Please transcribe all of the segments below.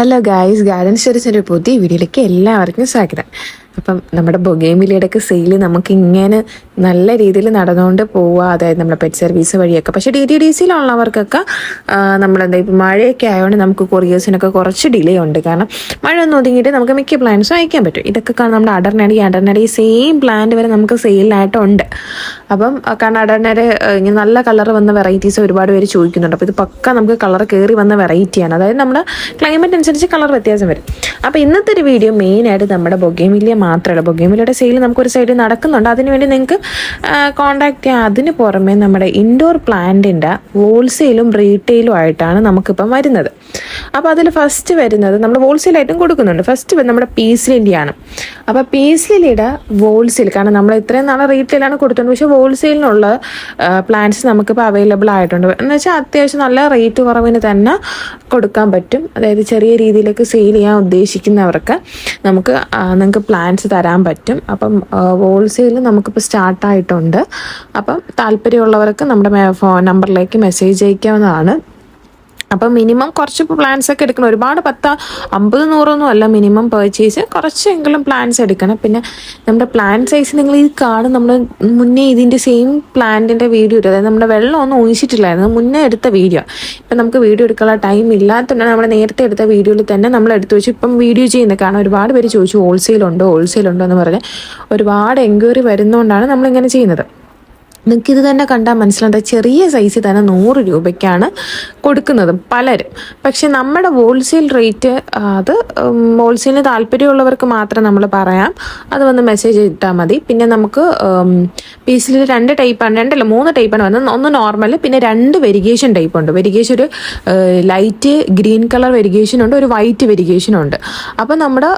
Hello guys garden സ്റ്റോറീസിന്റെ പുതിയ വീഡിയോയിലേക്ക് എല്ലാവർക്കും സ്വാഗതം. അപ്പം നമ്മുടെ ബൊഗേമിലിയുടെയൊക്കെ സെയിൽ നമുക്ക് ഇങ്ങനെ നല്ല രീതിയിൽ നടന്നുകൊണ്ട് പോവുക. അതായത് നമ്മുടെ പെറ്റ് സർവീസ് വഴിയൊക്കെ. പക്ഷേ ഡി ടി ഡി സിയിലുള്ളവർക്കൊക്കെ നമ്മളെന്താ ഇപ്പം മഴയൊക്കെ ആയതുകൊണ്ട് നമുക്ക് കൊറിയേഴ്സിനൊക്കെ കുറച്ച് ഡിലേ ഉണ്ട്. കാരണം മഴ ഒന്ന് ഒതുങ്ങിയിട്ട് നമുക്ക് മിക്ക പ്ലാൻസും അയക്കാൻ പറ്റും. ഇതൊക്കെ നമ്മുടെ അടർനടി അടർനടി സെയിം പ്ലാന്റ് വരെ നമുക്ക് സെയിലായിട്ടുണ്ട് അപ്പം അടർനടി ഇങ്ങനെ നല്ല കളർ വന്ന വെറൈറ്റീസ് ഒരുപാട് പേര് ചോദിക്കുന്നുണ്ട്. അപ്പോൾ ഇത് പക്ക നമുക്ക് കളർ കയറി വന്ന വെറൈറ്റിയാണ് അതായത് നമ്മുടെ ക്ലൈമറ്റ് അനുസരിച്ച് കളർ വ്യത്യാസം വരും. അപ്പോൾ ഇന്നത്തെ ഒരു വീഡിയോ മെയിനായിട്ട് നമ്മുടെ ബൊഗേമില്യ മാത്രമല്ല ബൊഗേമിലിയുടെ സെയിൽ നമുക്കൊരു സൈഡിൽ നടക്കുന്നുണ്ട്. അതിനുവേണ്ടി നിങ്ങൾക്ക് കോൺടാക്ട് ചെയ്യാം. അതിന് പുറമെ നമ്മുടെ ഇൻഡോർ പ്ലാന്റിന്റെ ഹോൾസെയിലും റീറ്റെയിലും ആയിട്ടാണ് നമുക്കിപ്പം വരുന്നത്. അപ്പോൾ അതിൽ ഫസ്റ്റ് വരുന്നത് നമ്മൾ ഹോൾസെയിലായിട്ടും കൊടുക്കുന്നുണ്ട്. ഫസ്റ്റ് നമ്മുടെ പീസ് അപ്പോൾ പീസ് ഹോൾസെയിൽ കാരണം നമ്മൾ ഇത്രയും നാളെ റീറ്റെയിലാണ് കൊടുത്തിട്ടുണ്ട് പക്ഷേ ഹോൾസെയിലിനുള്ള പ്ലാന്റ്സ് നമുക്കിപ്പോൾ അവൈലബിൾ ആയിട്ടുണ്ട്. എന്ന് വെച്ചാൽ അത്യാവശ്യം നല്ല റേറ്റ് കുറവിന് തന്നെ കൊടുക്കാൻ പറ്റും. അതായത് ചെറിയ രീതിയിലേക്ക് സെയിൽ ചെയ്യാൻ ഉദ്ദേശിക്കുന്നവർക്ക് നമുക്ക് നിങ്ങൾക്ക് പ്ലാന്റ്സ് തരാൻ പറ്റും. അപ്പം ഹോൾസെയിൽ നമുക്കിപ്പോൾ സ്റ്റാർട്ടായിട്ടുണ്ട് അപ്പം താല്പര്യമുള്ളവർക്ക് നമ്മുടെ ഫോൺ നമ്പറിലേക്ക് മെസ്സേജ് അയക്കാവുന്നതാണ്. അപ്പം മിനിമം കുറച്ച് പ്ലാൻസ് ഒക്കെ എടുക്കണം. ഒരുപാട് പത്ത് അമ്പത് നൂറൊന്നും അല്ല മിനിമം പർച്ചേസ് കുറച്ചെങ്കിലും പ്ലാൻസ് എടുക്കണം. പിന്നെ നമ്മുടെ പ്ലാൻ സൈസ് നിങ്ങൾ ഈ കാണും നമ്മൾ മുന്നേ ഇതിന്റെ സെയിം പ്ലാന്റിന്റെ വീഡിയോ അതായത് നമ്മുടെ വെള്ളം ഒന്നും ഒഴിച്ചിട്ടില്ലായിരുന്നു. മുന്നേ എടുത്ത വീഡിയോ ഇപ്പം നമുക്ക് വീഡിയോ എടുക്കാനുള്ള ടൈം ഇല്ലാത്തതുകൊണ്ട് നമ്മൾ നേരത്തെ എടുത്ത വീഡിയോയിൽ തന്നെ നമ്മൾ എടുത്തു വെച്ചു. ഇപ്പം വീഡിയോ ചെയ്യുന്നത് കാരണം ഒരുപാട് പേര് ചോദിച്ചു ഹോൾസെയിൽ ഉണ്ടോ? ഹോൾസെയിൽ ഉണ്ടോ? എന്ന് പറഞ്ഞ് ഒരുപാട് എൻക്വയറി വരുന്നതുകൊണ്ടാണ് നമ്മളിങ്ങനെ ചെയ്യുന്നത്. നിങ്ങൾക്ക് ഇത് തന്നെ കണ്ടാൽ മനസ്സിലാകും ചെറിയ സൈസ് തന്നെ നൂറ് രൂപയ്ക്കാണ് കൊടുക്കുന്നത് പലരും. പക്ഷെ നമ്മുടെ ഹോൾസെയിൽ റേറ്റ് അത് ഹോൾസെയിലിന് താല്പര്യമുള്ളവർക്ക് മാത്രം നമ്മൾ പറയാം. അത് വന്ന് മെസ്സേജ് ഇട്ടാൽ മതി. പിന്നെ നമുക്ക് പീസിൽ രണ്ട് ടൈപ്പാണ് രണ്ടല്ല മൂന്ന് ടൈപ്പാണ് വന്നത്. ഒന്ന് നോർമൽ പിന്നെ രണ്ട് വെരിഗേഷൻ ടൈപ്പ് ഉണ്ട്. വെരിഗേഷൻ ഒരു ലൈറ്റ് ഗ്രീൻ കളർ വെരിഗേഷൻ ഉണ്ട് ഒരു വൈറ്റ് വെരിഗേഷൻ ഉണ്ട്. അപ്പോൾ നമ്മുടെ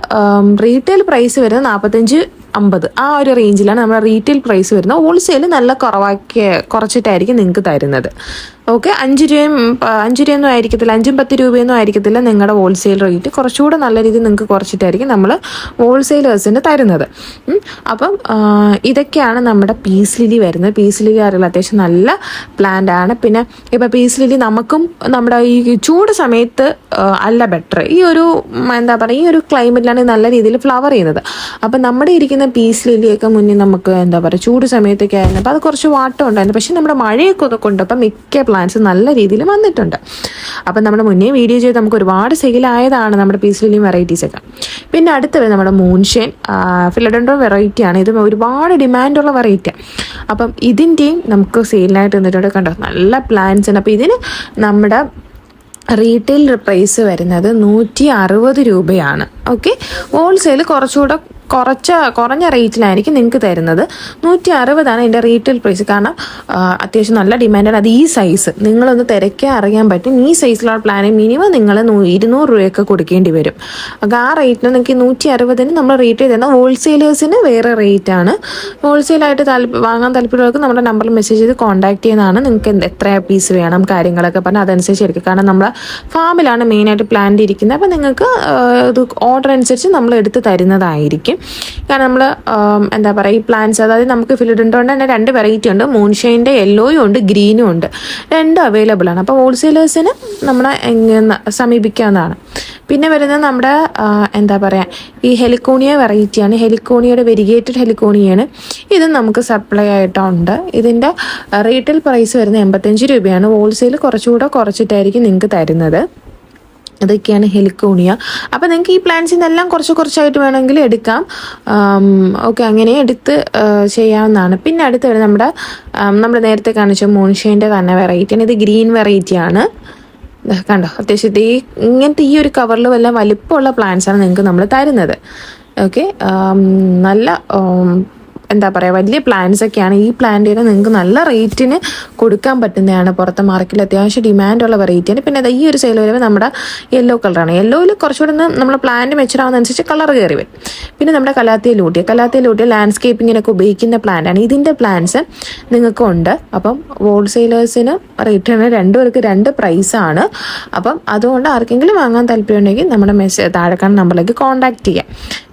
റീറ്റെയിൽ പ്രൈസ് വരുന്നത് നാൽപ്പത്തഞ്ച് അമ്പത്. ആ ഒരു റേഞ്ചിലാണ് നമ്മുടെ റീറ്റെയിൽ പ്രൈസ് വരുന്നത്. ഹോൾസെയിൽ നല്ല കുറവാക്കിയ കുറച്ചിട്ടായിരിക്കും നിങ്ങൾക്ക് തരുന്നത്. ഓക്കെ അഞ്ച് രൂപയും അഞ്ച് രൂപയൊന്നും ആയിരിക്കത്തില്ല. അഞ്ചും പത്ത് രൂപയൊന്നും ആയിരിക്കത്തില്ല നിങ്ങളുടെ ഹോൾസെയിൽ റേറ്റ് കുറച്ചുകൂടെ നല്ല രീതിയിൽ നിങ്ങൾക്ക് കുറച്ചിട്ടായിരിക്കും നമ്മൾ ഹോൾസെയിലേഴ്സിന് തരുന്നത്. അപ്പം ഇതൊക്കെയാണ് നമ്മുടെ പീസ് ലിലി വരുന്നത്. പീസ് ലിലി അറിയില്ല അത്യാവശ്യം നല്ല പ്ലാന്റ് ആണ്. പിന്നെ ഇപ്പം പീസ് ലിലി നമുക്കും നമ്മുടെ ഈ ചൂട് സമയത്ത് അല്ല ബെറ്റർ ഈ ഒരു എന്താ പറയുക ഈ ഒരു ക്ലൈമറ്റിലാണ് നല്ല രീതിയിൽ ഫ്ലവർ ചെയ്യുന്നത്. അപ്പം നമ്മുടെ ഇരിക്കുന്ന പീസ് ലിലിയൊക്കെ മുന്നേ നമുക്ക് എന്താ പറയുക ചൂട് സമയത്തൊക്കെ ആയിരുന്നു. അപ്പോൾ അത് കുറച്ച് വാട്ടം ഉണ്ടായിരുന്നു. പക്ഷേ നമ്മുടെ മഴയൊക്കെ കൊണ്ടപ്പോൾ മിക്ക പ്ലാന്റ്സ് നല്ല രീതിയിൽ വന്നിട്ടുണ്ട്. അപ്പം നമ്മുടെ മുന്നേ വീഡിയോ ചെയ്ത് നമുക്ക് ഒരുപാട് സെയിലായതാണ് നമ്മുടെ പീസ് വെറൈറ്റീസ് ഒക്കെ. പിന്നെ അടുത്ത വരുന്നത് നമ്മുടെ മൂൺഷെയിൻ ഫിലഡൻഡോ വെറൈറ്റി ആണ്. ഇത് ഒരുപാട് ഡിമാൻഡുള്ള വെറൈറ്റി അപ്പം ഇതിന്റെയും നമുക്ക് സെയിലിനായിട്ട് നിന്നിട്ടുണ്ട് കണ്ടോ? നല്ല പ്ലാൻസ് ഉണ്ട് അപ്പോൾ ഇതിന് നമ്മുടെ റീറ്റെയിൽ പ്രൈസ് വരുന്നത് നൂറ്റി അറുപത് രൂപയാണ്. ഓക്കെ ഹോൾസെയിൽ കുറച്ചുകൂടെ കുറച്ച് കുറഞ്ഞ റേറ്റിലായിരിക്കും നിങ്ങൾക്ക് തരുന്നത്. നൂറ്റി അറുപതാണ് എന്റെ റീറ്റെയിൽ പ്രൈസ് കാരണം അത്യാവശ്യം നല്ല ഡിമാൻഡാണ് അത് ഈ സൈസ് നിങ്ങളൊന്ന് തിരക്കാൻ അറിയാൻ പറ്റും. ഈ സൈസിലുള്ള പ്ലാന് മിനിമം നിങ്ങൾ ഇരുന്നൂറ് രൂപയൊക്കെ കൊടുക്കേണ്ടി വരും. ആ റേറ്റിന് നിങ്ങൾക്ക് നൂറ്റി അറുപതിന് നമ്മൾ റേറ്റ് തരുന്ന ഹോൾസെയിലേഴ്സിന് വേറെ റേറ്റ് ആണ്. ഹോൾസെയിലായിട്ട് താല്പ വാങ്ങാൻ താല്പര്യമുള്ളവർക്ക് നമ്മുടെ നമ്പറിൽ മെസ്സേജ് ചെയ്ത് കോൺടാക്ട് ചെയ്യുന്നതാണ് നിങ്ങൾക്ക് എത്ര പീസ് വേണം കാര്യങ്ങളൊക്കെ പറഞ്ഞാൽ അതനുസരിച്ച് എടുക്കുക കാരണം നമ്മൾ ഫാമിലാണ് മെയിനായിട്ട് പ്ലാന്റ് ഇരിക്കുന്നത്. അപ്പോൾ നിങ്ങൾക്ക് ഇത് ഓർഡർ അനുസരിച്ച് നമ്മൾ എടുത്ത് തരുന്നതായിരിക്കും. കാരണം നമ്മൾ എന്താ പറയുക ഈ പ്ലാന്റ്സ് അതായത് നമുക്ക് ഫിലിഡൻഡോണ്ട് തന്നെ രണ്ട് വെറൈറ്റി ഉണ്ട്. മൂൺഷൈന്റെ യെല്ലോയും ഉണ്ട് ഗ്രീനും ഉണ്ട്. രണ്ടും അവൈലബിൾ ആണ്. അപ്പോൾ ഹോൾസെയിലേഴ്സിന് നമ്മളെ സമീപിക്കാവുന്നതാണ്. പിന്നെ വരുന്നത് നമ്മുടെ എന്താ പറയുക ഈ ഹെലിക്കോണിയ വെറൈറ്റിയാണ് ഹെലിക്കോണിയയുടെ വെരിഗേറ്റഡ് ഹെലിക്കോണിയാണ് ഇത് നമുക്ക് സപ്ലൈ ആയിട്ടുണ്ട് ഇതിന്റെ റീറ്റെയിൽ പ്രൈസ് വരുന്നത് എൺപത്തഞ്ച് രൂപയാണ്. ഹോൾസെയിൽ കുറച്ചുകൂടെ കുറച്ചിട്ടായിരിക്കും നിങ്ങൾക്ക് തരുന്നത്. അതൊക്കെയാണ് ഹെലിക്കോണിയ അപ്പോൾ നിങ്ങൾക്ക് ഈ പ്ലാന്റ്സിൽ നിന്നെല്ലാം കുറച്ച് കുറച്ചായിട്ട് വേണമെങ്കിൽ എടുക്കാം. ഓക്കെ അങ്ങനെ എടുത്ത് ചെയ്യാവുന്നതാണ്. പിന്നെ അടുത്ത് വരുന്നത് നമ്മുടെ നമ്മൾ നേരത്തെ കാണിച്ച മൂൺഷേന്റെ തന്നെ വെറൈറ്റിയാണ് ഇത് ഗ്രീൻ വെറൈറ്റിയാണ് കണ്ടോ? അത്യാവശ്യം ഈ ഇങ്ങനത്തെ ഈ ഒരു കവറിൽ വല്ല വലിപ്പമുള്ള പ്ലാന്റ്സാണ് നിങ്ങൾക്ക് നമ്മൾ തരുന്നത്. ഓക്കെ നല്ല എന്താ പറയുക വലിയ പ്ലാന്റ്സ് ഒക്കെയാണ്. ഈ പ്ലാന്റിന് നിങ്ങൾക്ക് നല്ല റേറ്റിന് കൊടുക്കാൻ പറ്റുന്നതാണ് പുറത്തെ മാർക്കറ്റിൽ അത്യാവശ്യം ഡിമാൻഡുള്ള വെറൈറ്റിയാണ് പിന്നെ ഈ ഒരു സെയിൽ വരുമ്പോൾ നമ്മുടെ യെല്ലോ കളറാണ് യെല്ലോയിൽ കുറച്ചുകൂടെ ഒന്ന് നമ്മൾ പ്ലാന്റ് മെച്ചറാവുന്നതനുസരിച്ച് കളർ കയറി വരും. പിന്നെ നമ്മുടെ കലാത്തിയ ലൂട്ടിയ. കലാത്തിയ ലൂട്ടിയ ലാൻഡ്സ്കേപ്പിങ്ങിനൊക്കെ ഉപയോഗിക്കുന്ന പ്ലാന്റാണ് ഇതിന്റെ പ്ലാന്റ്സ് നിങ്ങൾക്ക് ഉണ്ട്. അപ്പം ഹോൾസെയിലേഴ്സിന് റേറ്റാണ് രണ്ടുപേർക്ക് രണ്ട് പ്രൈസാണ് അപ്പം അതുകൊണ്ട് ആർക്കെങ്കിലും വാങ്ങാൻ താല്പര്യമുണ്ടെങ്കിൽ നമ്മുടെ മെസ്സേജ് താഴെ കാണുന്ന നമ്പറിലേക്ക് കോൺടാക്ട് ചെയ്യാം.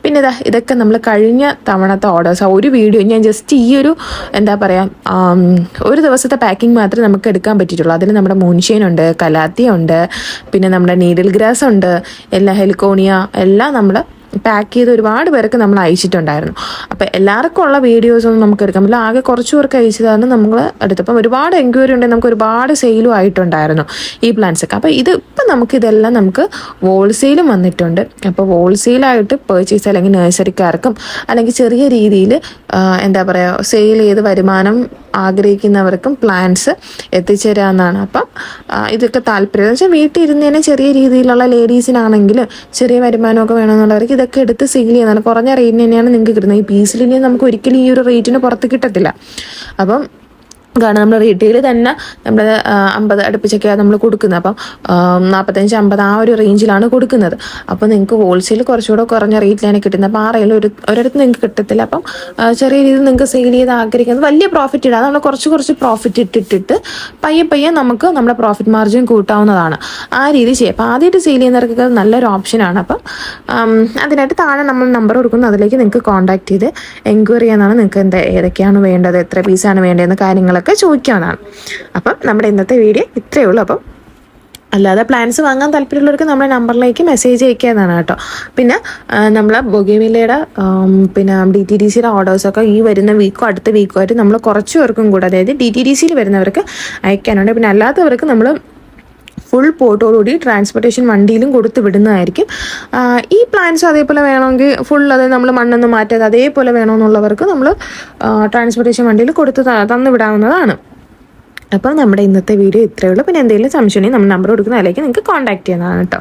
പിന്നെ ഇതാ ഇതൊക്കെ നമ്മൾ കഴിഞ്ഞ തവണത്തെ ഓർഡേഴ്സ് ഒരു വീഡിയോ വീഡിയോ. ഞാൻ ജസ്റ്റ് ഈ ഒരു എന്താ പറയുക ഒരു ദിവസത്തെ പാക്കിംഗ് മാത്രമേ നമുക്ക് എടുക്കാൻ പറ്റിയിട്ടുള്ളൂ. അതിന് നമ്മുടെ മൂൺഷെയിൻ ഉണ്ട് കലാത്തിയ ഉണ്ട് പിന്നെ നമ്മുടെ നീഡിൽ ഗ്രാസ് ഉണ്ട് എല്ലാ ഹെലിക്കോണിയ എല്ലാം നമ്മൾ പാക്ക് ചെയ്ത് ഒരുപാട് പേർക്ക് നമ്മൾ അയച്ചിട്ടുണ്ടായിരുന്നു. അപ്പോൾ എല്ലാവർക്കും ഉള്ള വീഡിയോസൊന്നും നമുക്ക് എടുക്കാൻ പറ്റില്ല. ആകെ കുറച്ച് പേർക്ക് അയച്ചതാണ് നമ്മൾ എടുത്തപ്പം ഒരുപാട് എൻക്വയറി ഉണ്ടെങ്കിൽ നമുക്ക് ഒരുപാട് സെയിലും ആയിട്ടുണ്ടായിരുന്നു ഈ പ്ലാന്റ്സ് ഒക്കെ. അപ്പോൾ ഇത് ഇപ്പം നമുക്ക് ഇതെല്ലാം നമുക്ക് ഹോൾസെയിലും വന്നിട്ടുണ്ട്. അപ്പോൾ ഹോൾസെയിലായിട്ട് പേർച്ചേസ് അല്ലെങ്കിൽ നഴ്സറിക്കാർക്കും അല്ലെങ്കിൽ ചെറിയ രീതിയിൽ എന്താ പറയുക സെയിൽ ചെയ്ത് വരുമാനം ആഗ്രഹിക്കുന്നവർക്കും പ്ലാൻസ് എത്തിച്ചേരാമെന്നാണ് അപ്പം ഇതൊക്കെ താല്പര്യം. വെച്ചാൽ വീട്ടിൽ ചെറിയ രീതിയിലുള്ള ലേഡീസിനാണെങ്കിലും ചെറിയ വരുമാനമൊക്കെ വേണമെന്നുള്ളവർക്ക് ഇതൊക്കെ എടുത്ത് സെയിൽ ചെയ്യുന്നതാണ്. കുറഞ്ഞ റേറ്റിന് തന്നെയാണ് നിങ്ങൾക്ക് കിട്ടുന്നത്. ഈ പീസിലിനി നമുക്ക് ഒരിക്കലും ഈ ഒരു റേറ്റിന് പുറത്ത് കിട്ടത്തില്ല. അപ്പം കാരണം നമ്മൾ റീറ്റെയിൽ തന്നെ നമ്മൾ അമ്പത് അടുപ്പിച്ചൊക്കെയാണ് നമ്മൾ കൊടുക്കുന്നത്. അപ്പം നാൽപ്പത്തഞ്ച് അമ്പത് ആ ഒരു റേഞ്ചിലാണ് കൊടുക്കുന്നത്. അപ്പോൾ നിങ്ങൾക്ക് ഹോൾസെയിൽ കുറച്ചുകൂടെ കുറഞ്ഞ റേറ്റിലാണ് കിട്ടുന്നത്. അപ്പോൾ ആ റേയിൽ ഒരു ഒരിടത്ത് നിങ്ങൾക്ക് കിട്ടത്തില്ല. അപ്പം ചെറിയ രീതിയിൽ നിങ്ങൾക്ക് സെയിൽ ചെയ്ത് ആഗ്രഹിക്കുന്നത് വലിയ പ്രോഫിറ്റ് ഇടാതെ നമ്മൾ കുറച്ച് കുറച്ച് പ്രോഫിറ്റ് ഇട്ടിട്ടിട്ട് പയ്യെ പയ്യെ നമുക്ക് നമ്മുടെ പ്രോഫിറ്റ് മാർജിൻ കൂട്ടാവുന്നതാണ്. ആ രീതി ചെയ്യാം. അപ്പോൾ ആദ്യമായിട്ട് സെയിൽ ചെയ്യുന്നവർക്ക് നല്ലൊരു ഓപ്ഷനാണ് അപ്പം അതിനായിട്ട് താഴെ നമ്മൾ നമ്പർ കൊടുക്കുന്നു. അതിലേക്ക് നിങ്ങൾക്ക് കോൺടാക്ട് ചെയ്ത് എൻക്വയറി ചെയ്യാനാണ് നിങ്ങൾക്ക് എന്താ ഏതൊക്കെയാണ് വേണ്ടത് എത്ര പീസാണ് വേണ്ടതെന്ന് കാര്യങ്ങളൊക്കെ ചോദിക്കാവുന്നതാണ് അപ്പം നമ്മുടെ ഇന്നത്തെ വീഡിയോ ഇത്രയേ ഉള്ളൂ. അപ്പം അല്ലാതെ പ്ലാൻസ് വാങ്ങാൻ താല്പര്യമുള്ളവർക്ക് നമ്മുടെ നമ്പറിലേക്ക് മെസ്സേജ് അയക്കുക എന്നാണ് കേട്ടോ. പിന്നെ നമ്മൾ ബൊഗേമില്ലയുടെ പിന്നെ ഡി ടി ഡി സിയുടെ ഓർഡേഴ്സൊക്കെ ഈ വരുന്ന വീക്കോ അടുത്ത വീക്കോ ആയിട്ട് നമ്മൾ കുറച്ച് പേർക്കും കൂടെ അതായത് ഡി ടി ഡി സിയിൽ വരുന്നവർക്ക് അയക്കാനുണ്ട്. പിന്നെ അല്ലാത്തവർക്ക് നമ്മൾ ഫുൾ പോട്ടോടുകൂടി ട്രാൻസ്പോർട്ടേഷൻ വണ്ടിയിലും കൊടുത്ത് വിടുന്നതായിരിക്കും. ഈ പ്ലാൻസ് അതേപോലെ വേണമെങ്കിൽ ഫുൾ അതായത് നമ്മൾ മണ്ണൊന്നും മാറ്റാതെ അതേപോലെ വേണമെന്നുള്ളവർക്ക് നമ്മൾ ട്രാൻസ്പോർട്ടേഷൻ വണ്ടിയിൽ കൊടുത്ത് തന്നു വിടാവുന്നതാണ്. അപ്പോൾ നമ്മുടെ ഇന്നത്തെ വീഡിയോ ഇത്രയേ ഉള്ളൂ. പിന്നെ എന്തെങ്കിലും സംശയം നമ്മൾ നമ്പർ കൊടുക്കുന്ന അതിലേക്ക് നിങ്ങൾക്ക് കോൺടാക്ട് ചെയ്യുന്നതാണ് കേട്ടോ.